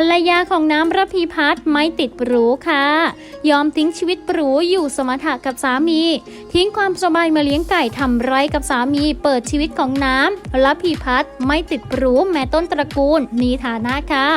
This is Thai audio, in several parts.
ภรรยาของน้ำระพีพัฒน์ไม่ติดรู้ค่ะยอมทิ้งชีวิตหรูอยู่สมถะกับสามี ทิ้งความสบายมาเลี้ยงไก่ทำไรกับสามี เปิดชีวิตของน้ำระพีพัฒน์ไม่ติดหรูแม้ต้นตระกูลมีฐานะค่ะ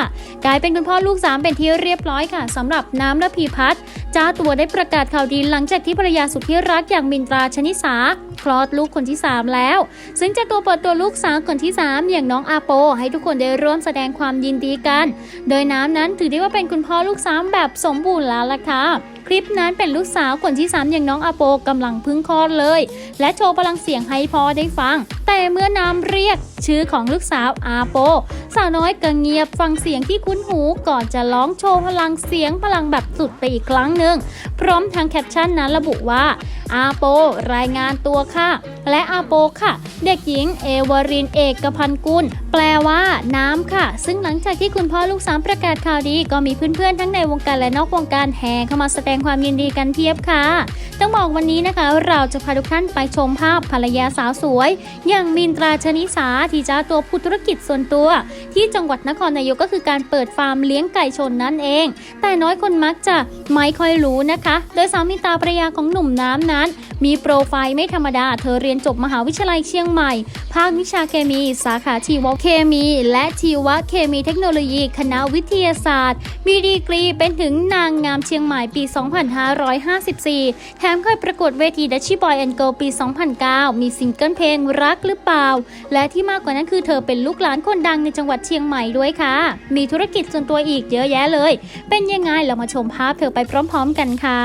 กลายเป็นคุณพ่อลูกสามเป็นที่เรียบร้อยค่ะสำหรับน้ำระพีพัฒน์เจ้าตัวได้ประกาศข่าวดีหลังจากที่ภรรยาสุดที่รักอย่างมินตราชนิสาคลอดลูกคนที่ 3 แล้ว ซึ่งเจ้าตัวเปิดตัวลูกสาวคนที่ 3 อย่างน้องอาโป ให้ทุกคนได้ร่วมแสดงความยินดีกัน โดยน้ำนั้นถือได้ว่าเป็นคุณพ่อลูกสามแบบสมบูรณ์แล้วล่ะค่ะคลิปนั้นเป็นลูกสาวคนที่3อย่างน้องอาโปกำลังพึ่งคลอดเลย และโชว์พลังเสียงให้พ่อได้ฟัง แต่เมื่อน้ำเรียกชื่อของลูกสาวอาโป สาวน้อยก็เงียบฟังเสียงที่คุ้นหูก่อนจะร้องโชว์พลังเสียงพลังแบบสุดไปอีกครั้งหนึ่งพร้อมทางแคปชั่นนั้นระบุว่าอาโป รายงานตัวค่ะและอาโปค่ะ เด็กหญิงเอวารินเอกพันกุล แปลว่าน้ำค่ะ ซึ่งหลังจากที่คุณพ่อลูกสามประกาศข่าวดี ก็มีเพื่อนๆ ทั้งในวงการและนอกวงการแห่เข้ามาแสดงความยินดีกันเพียบค่ะ ต้องบอกวันนี้นะคะ เราจะพาทุกท่านไปชมภาพภรรยาสาวสวย อย่างมินตราชนิสาที่จ้าตัวผู้ธุรกิจส่วนตัว ที่จังหวัดนครนายกก็คือการเปิดฟาร์มเลี้ยงไก่ชนนั่นเอง แต่น้อยคนมักจะไม่ค่อยรู้นะคะ โดยสาวมินตาภรรยาของหนุ่มน้ำนั้น มีโปรไฟล์ไม่ธรรมดา เธอเรียนจบมหาวิทยาลัยเชียงใหม่ ภาควิชาเคมี สาขาชีวเคมี และชีวเคมีเทคโนโลยี คณะวิทยาศาสตร์ มีดีกรีเป็นถึงนางงามเชียงใหม่ปี 2554 แถมเคยประกวดเวทีดัชชี่บอยแอนด์เกิลปี 2009 มีซิงเกิลเพลงรักหรือเปล่า และที่มากกว่านั้นคือเธอเป็นลูกหลานคนดังในจังหวัดเชียงใหม่ด้วยค่ะ มีธุรกิจส่วนตัวอีกเยอะแยะเลย เป็นยังไงเรามาชมภาพเธอไปพร้อม ๆ กันค่ะ